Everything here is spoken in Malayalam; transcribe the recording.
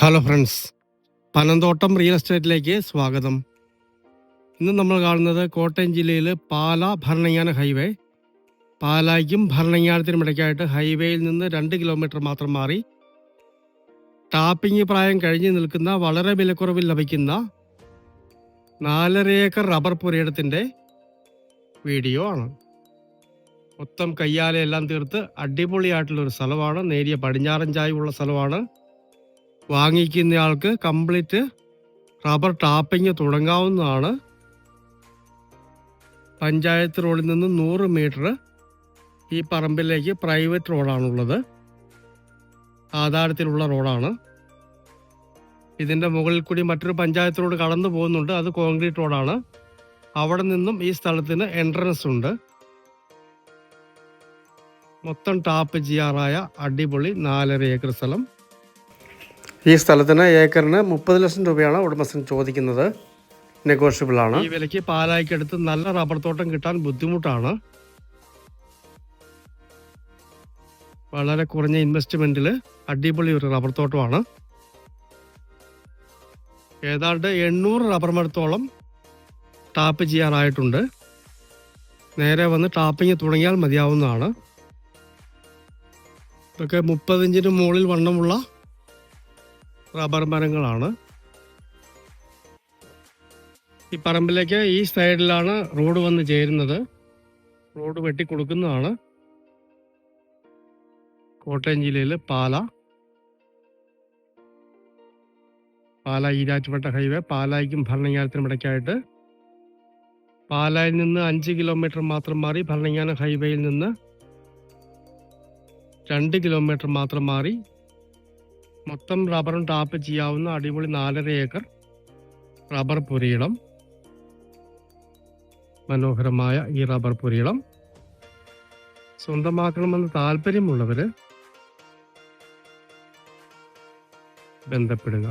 ഹലോ ഫ്രണ്ട്സ് പനന്തോട്ടം റിയൽ എസ്റ്റേറ്റിലേക്ക് സ്വാഗതം. ഇന്ന് നമ്മൾ കാണുന്നത് കോട്ടയം ജില്ലയിൽ പാല ഭരണങ്ങാന ഹൈവേ പാലായ്ക്കും ഭരണങ്ങാനത്തിനും ഇടയ്ക്കായിട്ട് ഹൈവേയിൽ നിന്ന് രണ്ട് കിലോമീറ്റർ മാത്രം മാറി. ടാപ്പിംഗ് പ്രായം കഴിഞ്ഞു നിൽക്കുന്ന വളരെ വിലക്കുറവിൽ ലഭിക്കുന്ന നാലര ഏക്കർ റബ്ബർ പുരയിടത്തിന്റെ വീഡിയോ ആണ്. മൊത്തം കയ്യാലെല്ലാം തീർത്ത് അടിപൊളിയായിട്ടുള്ള ഒരു സ്ഥലമാണ്. നേരിയ പടിഞ്ഞാറൻ ചായവുള്ള സ്ഥലമാണ്. വാങ്ങിക്കുന്നയാൾക്ക് കംപ്ലീറ്റ് റബ്ബർ ടാപ്പിംഗ് തുടങ്ങാവുന്നതാണ്. പഞ്ചായത്ത് റോഡിൽ നിന്ന് നൂറ് മീറ്റർ ഈ പറമ്പിലേക്ക് പ്രൈവറ്റ് റോഡാണുള്ളത്. ആധാരത്തിലുള്ള റോഡാണ്. ഇതിന്റെ മുകളിൽ കൂടി മറ്റൊരു പഞ്ചായത്ത് റോഡ് കടന്നു പോകുന്നുണ്ട്. അത് കോൺക്രീറ്റ് റോഡാണ്. അവിടെ നിന്നും ഈ സ്ഥലത്തിന് എൻട്രൻസ് ഉണ്ട്. മൊത്തം ടാപ്പ് ചെയ്യാറായ അടിപൊളി നാലര ഏക്കർ സ്ഥലം. ഈ സ്ഥലത്തിന് ഏക്കറിന് മുപ്പത് ലക്ഷം രൂപയാണ് ഉടമസ്ഥൻ ചോദിക്കുന്നത്. നെഗോഷ്യബിൾ ആണ് ഈ വിലയ്ക്ക് പാലായിക്കടുത്ത് നല്ല റബ്ബർ തോട്ടം കിട്ടാൻ ബുദ്ധിമുട്ടാണ്. വളരെ കുറഞ്ഞ ഇൻവെസ്റ്റ്മെന്റിൽ അടിപൊളി ഒരു റബ്ബർ തോട്ടമാണ്. ഏതാണ്ട് എണ്ണൂറ് റബ്ബർ മരത്തോളം ടാപ്പ് ചെയ്യാറായിട്ടുണ്ട്. നേരെ വന്ന് ടാപ്പിങ് തുടങ്ങിയാൽ മതിയാവുന്നതാണ്. ഇതൊക്കെ മുപ്പതിഞ്ചിന് മുകളിൽ വണ്ണമുള്ള റബ്ബർ മരങ്ങളാണ്. ഈ പറമ്പിലേക്ക് ഈ സൈഡിലാണ് റോഡ് വന്ന് ചേരുന്നത്. റോഡ് വെട്ടിക്കൊടുക്കുന്നതാണ്. കോട്ടയം ജില്ലയിൽ പാല. പാല ഈരാറ്റുപേട്ട ഹൈവേ. പാലായിക്കും ഭരണങ്ങാനത്തിനും ഇടയ്ക്കായിട്ട് പാലായിൽ നിന്ന് അഞ്ച് കിലോമീറ്റർ മാത്രം മാറി ഭരണങ്ങാനം ഹൈവേയിൽ നിന്ന് രണ്ട് കിലോമീറ്റർ മാത്രം മാറി മൊത്തം റബ്ബറും ടാപ്പ് ചെയ്യാവുന്ന അടിപൊളി നാലര ഏക്കർ റബ്ബർ പുരയിടം. മനോഹരമായ ഈ റബ്ബർ പുരയിടം. സ്വന്തമാക്കണമെന്ന് താല്പര്യമുള്ളവർ ബന്ധപ്പെടുക.